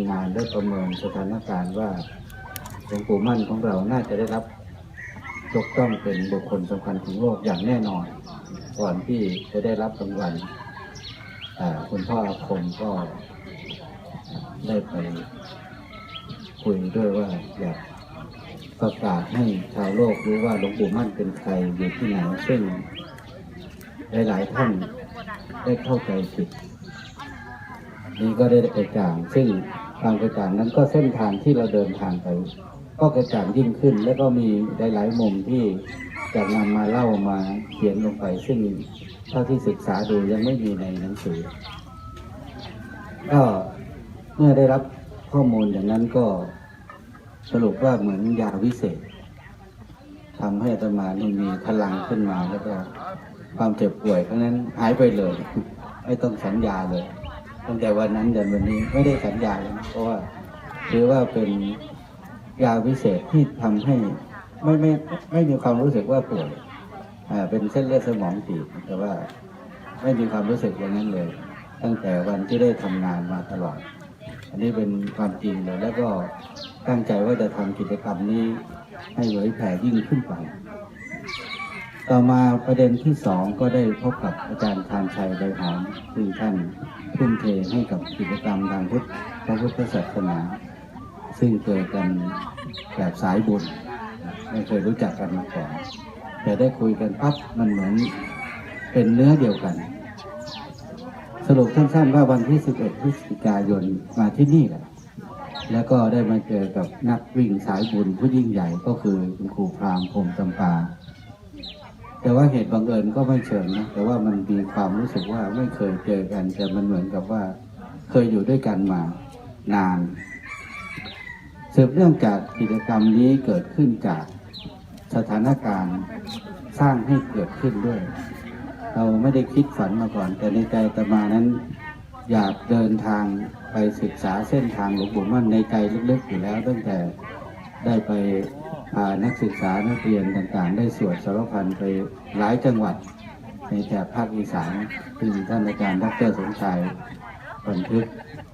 ำงานได้ประเมินสถานการณ์ว่าหลวงปู่มั่นของเราน่าจะได้รับยกต้องเป็นบุคคลสำคัญของโลกอย่างแน่นอน ก่อนที่จะได้รับรางวัลคุณพ่ออาคมก็ได้ไปคุยด้วยว่าอยากประกาศให้ชาวโลกรู้ว่าหลวงปู่มั่นเป็นใครอยู่ที่ไหนซึ่งหลาย ๆ ท่านได้เข้าใจผิดนี้ก็ได้กระจ่างซึ่ง การกระจ่างนั้นก็เส้นทางที่เราเดินทางไป ก็กระจ่างยิ่งขึ้น แล้วก็มีหลายๆมุมที่จะนำมาเล่ามาเขียนลงไป ซึ่งเท่าที่ศึกษาดูยังไม่มีในหนังสือ ก็เมื่อได้รับข้อมูลอย่างนั้นก็สรุปว่าเหมือนยาวิเศษทำให้ตมานี่มีพลังขึ้นมาแล้วก็ความเจ็บป่วยครั้งนั้นหายไปเลย ไม่ต้องสัญญาเลย ตั้งแต่วันนั้นจนวันนี้ไม่ได้สัญญาเลยนะเพราะว่าถือว่าเป็นยาวิเศษที่ทำให้ไม่ไม่ไม่มีความรู้สึกว่าป่วยอ่าเป็นเส้นเลือดสมองตีบแต่ว่าไม่มีความรู้สึกอย่างนั้นเลย ตั้งแต่วันที่ได้ทำงานมาตลอด อันนี้เป็นความจริงเลยแล้วก็ตั้งใจว่าจะทำกิจกรรมนี้ให้เผยแผ่ยิ่งขึ้นไป ต่อมาประเด็นที่สองก็ได้พบกับอาจารย์ทานชัยใบหอมซึ่งท่านทุ่มเทให้กับกิจกรรมทางพุทธพระพุทธศาสนา ซึ่งเกิดกันแบบสายบุญไม่เคยรู้จักกันมาก่อน แต่ได้คุยกันปั๊บมันเหมือนเป็นเนื้อเดียวกัน สรุปสั้นๆว่าวันที่ 11พฤศจิกายนมาที่นี่แหละแล้วก็ได้มาเจอกับนักวิ่งสายบุญผู้ยิ่งใหญ่ก็คือคุณครูพรามพรมจำปา แต่ว่าเหตุบังเอิญก็ไม่เชิงนะแต่ว่ามันมีความรู้สึกว่าไม่เคยเจอกัน แต่มันเหมือนกับว่า เคยอยู่ด้วยกันมานานสืบเนื่องจากกิจกรรมนี้เกิดขึ้นจากสถานการณ์สร้างให้เกิดขึ้นด้วย เราไม่ได้คิดฝันมาก่อน แต่ในใจตมานั้น อยากเดินทางไปศึกษาเส้นทางหลวงปู่มั่นในใจลึกๆอยู่แล้วตั้งแต่ได้ไป นักศึกษานักเรียนต่างๆ ได้สวดสารพันไปหลายจังหวัด ในแถบภาคอีสานซึ่งท่านอาจารย์ดรสมชายบันทึก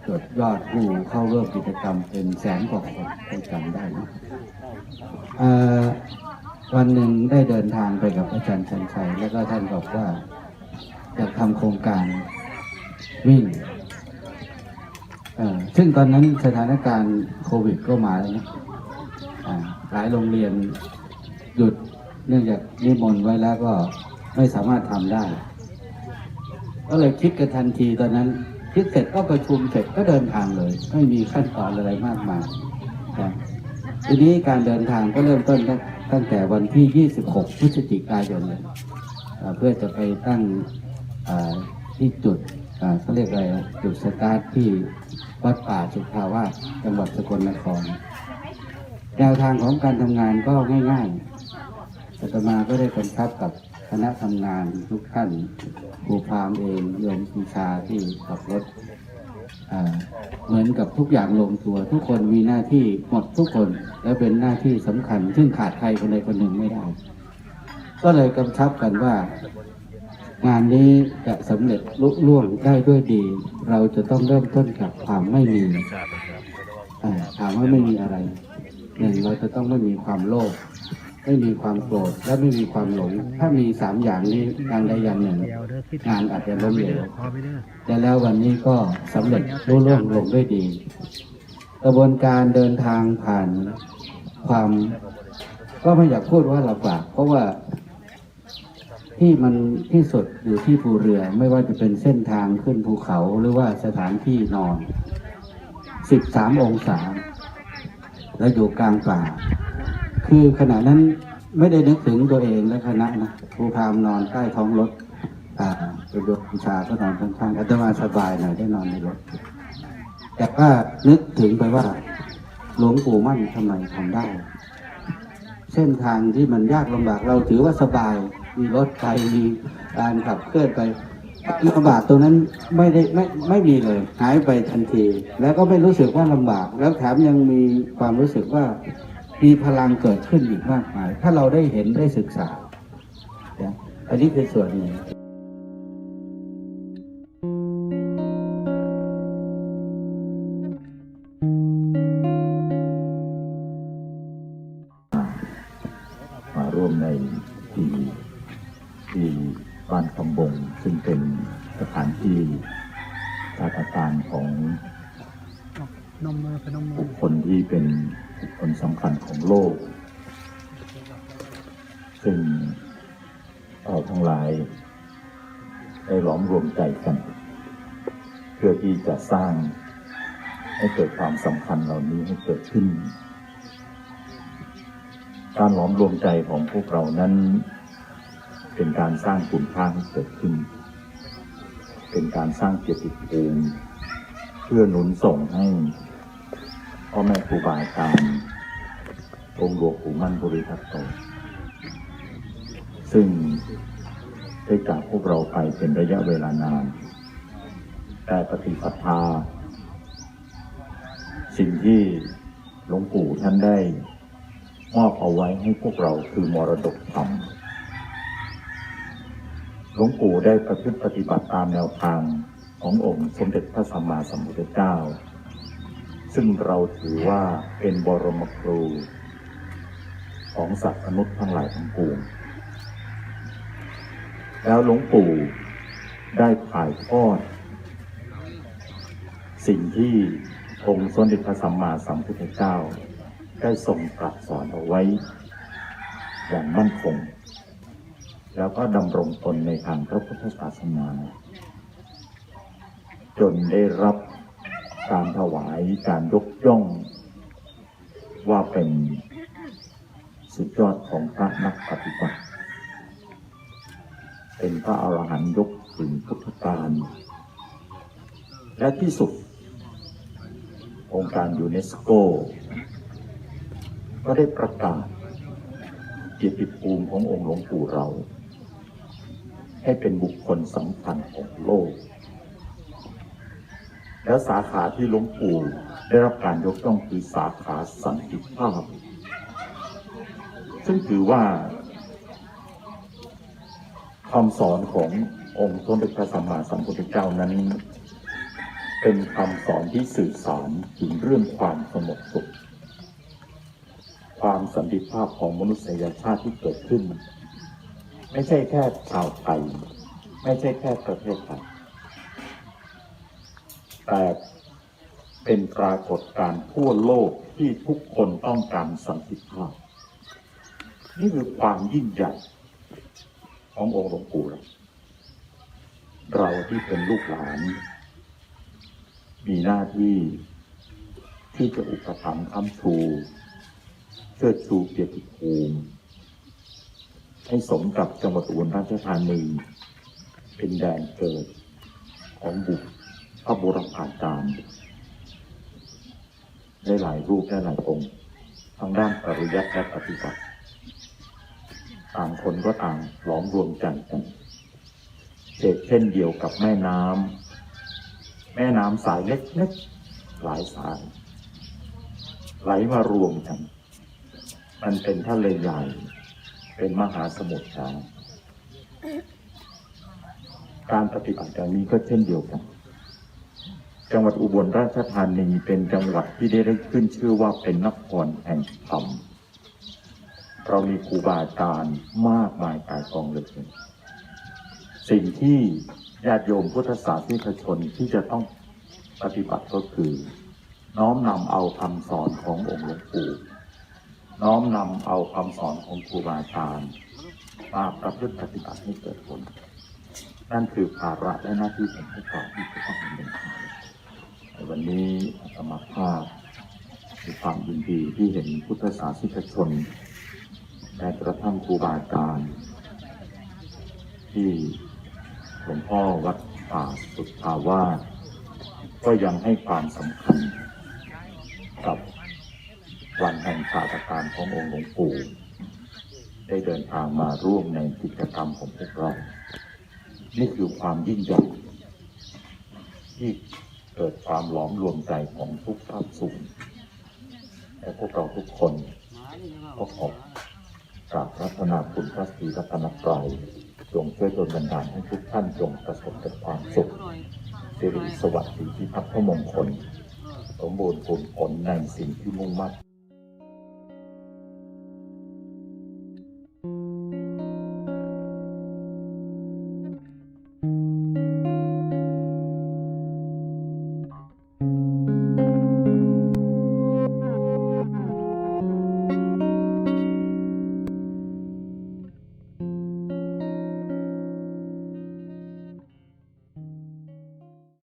จดยอดผู้เข้าร่วมกิจกรรมเป็นแสนกว่าคนให้จำได้นะวันหนึ่งได้เดินทางไปกับอาจารย์ชันชัย แล้วก็ท่านบอกว่าอยากทำโครงการวิ่งซึ่งตอนนั้นสถานการณ์โควิดก็มาแล้วนะ หลายโรงเรียนหยุดเนื่องจากนิมนต์ไว้แล้วก็ไม่สามารถทำได้ ก็เลยคิดกันทันทีตอนนั้น คิดเสร็จก็ประชุมเสร็จก็เดินทางเลย ไม่มีขั้นตอนอะไรมากมายนะทีนี้การเดินทางก็เริ่มต้นตั้งแต่วันที่ 26 พฤศจิกายนเลยเพื่อจะไปตั้งที่จุดเขาเรียกอะไรจุดสตาร์ทที่วัดป่าสุภาวาสจังหวัดสกลนคร แนวทางของการทำงานก็ง่ายๆอาตมาก็ได้กำชับกับคณะทำงานทุกท่านครูพรามเองโยมปีชาที่ขับรถอ่าเหมือนกับทุกอย่างลงตัว ทุกคนมีหน้าที่หมดทุกคนและเป็นหน้าที่สำคัญ ซึ่งขาดใครคนใดคนหนึ่งไม่ได้ ก็เลยกำชับกันว่า งานนี้จะสำเร็จลุล่วงได้ด้วยดี เราจะต้องเริ่มต้นกับความไม่มีอ่าถามว่าไม่มีอะไร หนึ่งเราจะต้องไม่มีความโลภไม่มีความโกรธและไม่มีความหลง ถ้ามีสามอย่างนี้อย่างใดอย่างหนึ่ง งานอาจจะล้มเหลวแต่แล้ววันนี้ก็สำเร็จรุ่ล่วงลงด้วยดี กระบวนการเดินทางผ่านความ ก็ไม่อยากพูดว่าลำบากเพราะว่าที่มันที่สุดอยู่ที่ภูเรือไม่ว่าจะเป็นเส้นทางขึ้นภูเขาหรือว่าสถานที่นอน 13 องศา แล้วอยู่กลางป่า คือขณะนั้นไม่ได้นึกถึงตัวเองและคณะนะครูพามนอนใต้ท้องรถอ่าตัวโยมชาก็นอนข้างๆอาตมาสบายหน่อยได้นอนในรถแต่ว่านึกถึงไปว่า หลวงปู่มั่นทำไมทำได้ เส้นทางที่มันยากลำบากเราถือว่าสบาย มีรถไฟมีการขับเคลื่อนไป ลำบากตรงนั้นไม่ได้ไม่ไม่มีเลย หายไปทันที แล้วก็ไม่รู้สึกว่าลำบาก แล้วแถมยังมีความรู้สึกว่ามีพลังเกิดขึ้นอีกมากมาย ถ้าเราได้เห็นได้ศึกษาอันนี้คือส่วนหนึ่งมาร่วมในที่ที่ บ้านคำบงซึ่งเป็นสถานที่กาฏิกานของบุคคลที่เป็นบุคคลสำคัญของโลก ซึ่งเราทั้งหลายได้หลอมรวมใจกัน เพื่อที่จะสร้างให้เกิดความสำคัญเหล่านี้ให้เกิดขึ้น การหลอมรวมใจของพวกเรานั้น เป็นการสร้างคุณค่าให้เกิดขึ้น เป็นการสร้างเกียรติภูมิเพื่อหนุนส่งให้พ่อแม่ครูบาอาจารย์องค์หลวงปู่มั่นบริทัตโต ซึ่งได้จากพวกเราไปเป็นระยะเวลานาน แต่ปฏิปทา สิ่งที่หลวงปู่ท่านได้มอบเอาไว้ให้พวกเราคือมรดกธรรม หลวงปู่ได้ประพฤติปฏิบัติตามแนวทางขององค์สมเด็จพระสัมมาสัมพุทธเจ้า ซึ่งเราถือว่าเป็นบรมครู ของสัตว์มนุษย์ทั้งหลายทั้งปวงแล้วหลวงปู่ได้ถ่ายทอด สิ่งที่องค์สมเด็จพระสัมมาสัมพุทธเจ้า ได้ทรงตรัสสอนเอาไว้ อย่างมั่นคง แล้วก็ดำรงตนในทางพระพุทธศาสนา จนได้รับการถวายการยกย่อง ว่าเป็นสุดยอดของพระนักปฏิบัติ เป็นพระอรหันต์ยกถึงพุทธการและที่สุด องค์การยูเนสโก ก็ได้ประกาศเกียรติภูมิขององค์หลวงปู่เรา ให้เป็นบุคคลสำคัญของโลก แล้วสาขาที่หลวงปู่ได้รับการยกย่องคือสาขาสันติภาพ ซึ่งถือว่าคำสอนขององค์สมเด็จพระสัมมาสัมพุทธเจ้านั้น เป็นคำสอนที่สื่อสารถึงเรื่องความสงบสุข ความสันติภาพของมนุษยชาติที่เกิดขึ้น ไม่ใช่แค่ชาวไทย ไม่ใช่แค่ประเทศไทยแต่เป็นปรากฏการณ์ทั่วโลกที่ทุกคนต้องการสันติภาพ นี่คือความยิ่งใหญ่ขององค์หลวงปู่เราที่เป็นลูกหลาน มีหน้าที่ที่จะอุปถัมภ์ค้ำชูเชิดชูเกียรติภูมิ ให้สมกับจังหวัดอุบลราชธานีเป็นแดนเกิดของบุตรพระบรพาจารย์ได้หลายรูปได้หลายองค์ทางด้านปริยัติและปฏิบัติต่างคนก็ต่างหลอมรวมกันเช่นเช่นเดียวกับแม่น้ำแม่น้ำสายเล็กๆหลายสายไหลมารวมกัน มันเป็นทะเลใหญ่ เป็นมหาสมุทรใหญ่การปฏิบัติอย่างนี้ก็เช่นเดียวกัน จังหวัดอุบลราชธานีเป็นจังหวัดที่ได้ได้ขึ้นชื่อว่าเป็นนครแห่งธรรมเรามีครูบาอาจารย์มากมายกายกองเลยสิ่งที่ญาติโยมพุทธศาสนิกชนที่จะต้องปฏิบัติก็คือ น้อมนำเอาคำสอนขององค์หลวงปู่ น้อมนำเอาคำสอนของครูบาอาจารย์มาประพฤติปฏิบัติให้เกิดผล นั่นคือภาระและหน้าที่ของพวกเราที่จะต้องดำเนินการในวันนี้อาตมาภาพมีความยินดีที่เห็นพุทธศาสนิกชนแม้กระทั่งครูบาอาจารย์ที่หลวงพ่อวัดป่าสุทธาวาสก็ยังให้ความสำคัญกับ วันแห่งชาตการขององค์หลวงปู่ได้เดินทางมาร่วมในกิจกรรมของพวกเรา นี่คือความยิ่งใหญ่ที่เกิดความหลอมรวมใจของทุกภาคส่วนและพวกเราทุกคนก็ขอบกราบรัตนาคุณพระศรีรัตนตรัยจงช่วยดลบันดาลให้ทุกท่านจงประสบกับความสุขสิริสวัสดิ์พิพัฒนมงคล สมบูรณ์ผลผลในสิ่งที่มุ่งมั่น